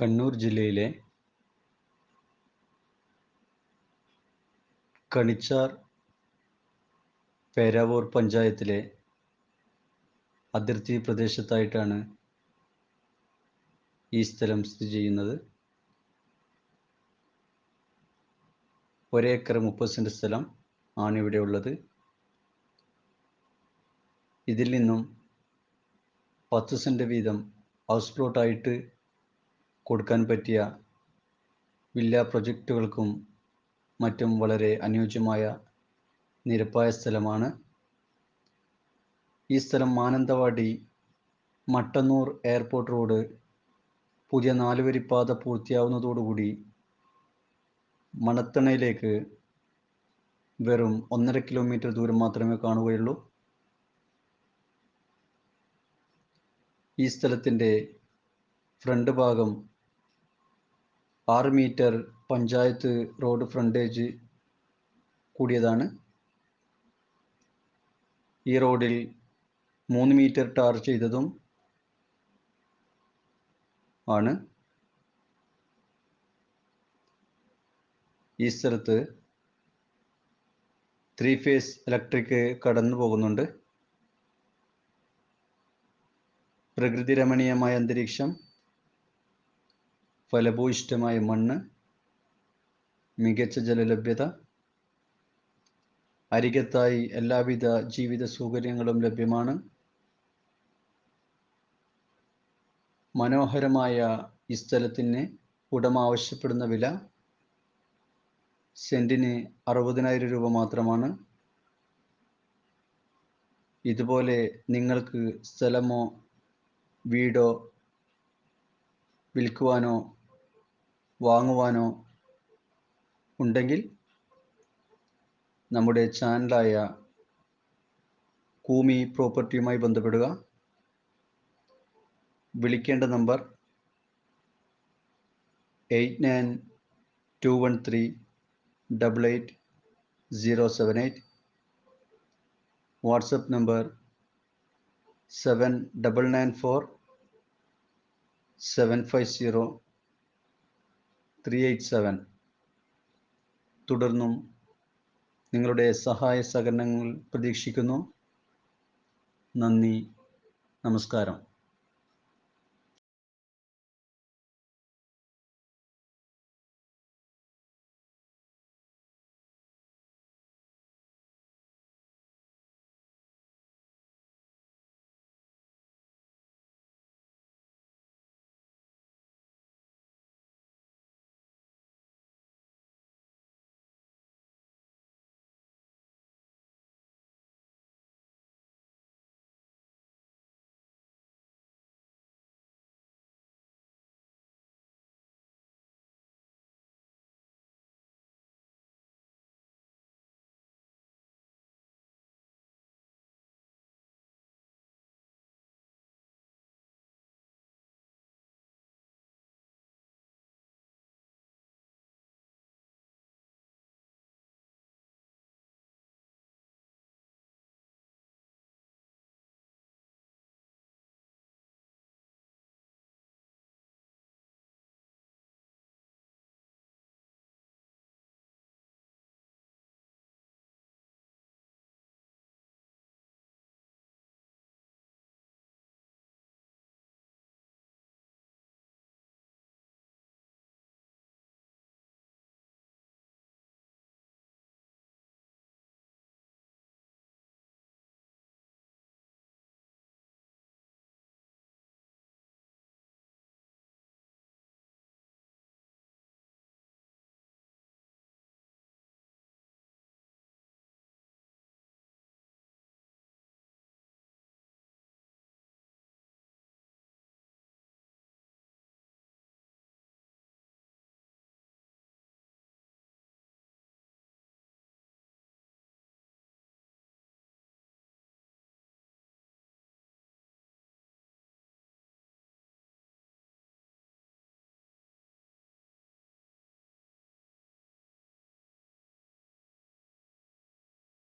കണ്ണൂർ ജില്ലയിലെ കണിച്ചാർ പേരാവൂർ പഞ്ചായത്തിലെ അതിർത്തി പ്രദേശത്തായിട്ടാണ് ഈ സ്ഥലം സ്ഥിതി ചെയ്യുന്നത്. ഒരേക്കർ മുപ്പത് സെന്റ് സ്ഥലം ആണ് ഇവിടെ ഉള്ളത്. ഇതിൽ നിന്നും പത്ത് സെന്റ് വീതം ഹൗസ് പ്ലോട്ടായിട്ട് കൊടുക്കാൻ പറ്റിയ വില്ല പ്രൊജക്റ്റുകൾക്കും മറ്റും വളരെ അനുയോജ്യമായ നിരപ്പായ സ്ഥലമാണ്. ഈ സ്ഥലം മാനന്തവാടി മട്ടന്നൂർ എയർപോർട്ട് റോഡ് പുതിയ നാലുവരിപ്പാത പൂർത്തിയാവുന്നതോടുകൂടി മണത്തണയിലേക്ക് വെറും ഒന്നര കിലോമീറ്റർ ദൂരം മാത്രമേ കാണുകയുള്ളൂ. ഈ സ്ഥലത്തിന്റെ ഫ്രണ്ട് ഭാഗം ആറ് മീറ്റർ പഞ്ചായത്ത് റോഡ് ഫ്രണ്ടേജ് കൂടിയതാണ്. ഈ റോഡിൽ മൂന്ന് മീറ്റർ ടാർ ചെയ്തതും ആണ്. ഈ സ്ഥലത്ത് ത്രീ ഫേസ് ഇലക്ട്രിക് കടന്നു പോകുന്നുണ്ട്. പ്രകൃതി രമണീയമായ അന്തരീക്ഷം ഫലഭൂയിഷ്ടമായ മണ്ണ് മികച്ച ജലലഭ്യത അരികത്തായി എല്ലാവിധ ജീവിത സൗകര്യങ്ങളും ലഭ്യമാണ്. മനോഹരമായ ഈ സ്ഥലത്തിന് ഉടമ ആവശ്യപ്പെടുന്ന വില സെന്റിന് അറുപതിനായിരം രൂപ മാത്രമാണ്. ഇതുപോലെ നിങ്ങൾക്ക് സ്ഥലമോ വീടോ വിൽക്കുവാനോ വാങ്ങുവാനോ ഉണ്ടെങ്കിൽ നമ്മുടെ ചാനലായ ഭൂമി പ്രോപ്പർട്ടിയുമായി ബന്ധപ്പെടുക. വിളിക്കേണ്ട number eight nine two one three double eight zero seven eight. WhatsApp number seven double nine four seven five zero three eight seven. തുടർന്നും നിങ്ങളുടെ സഹായ സഹകരണങ്ങൾ പ്രതീക്ഷിക്കുന്നു. നന്ദി. നമസ്കാരം.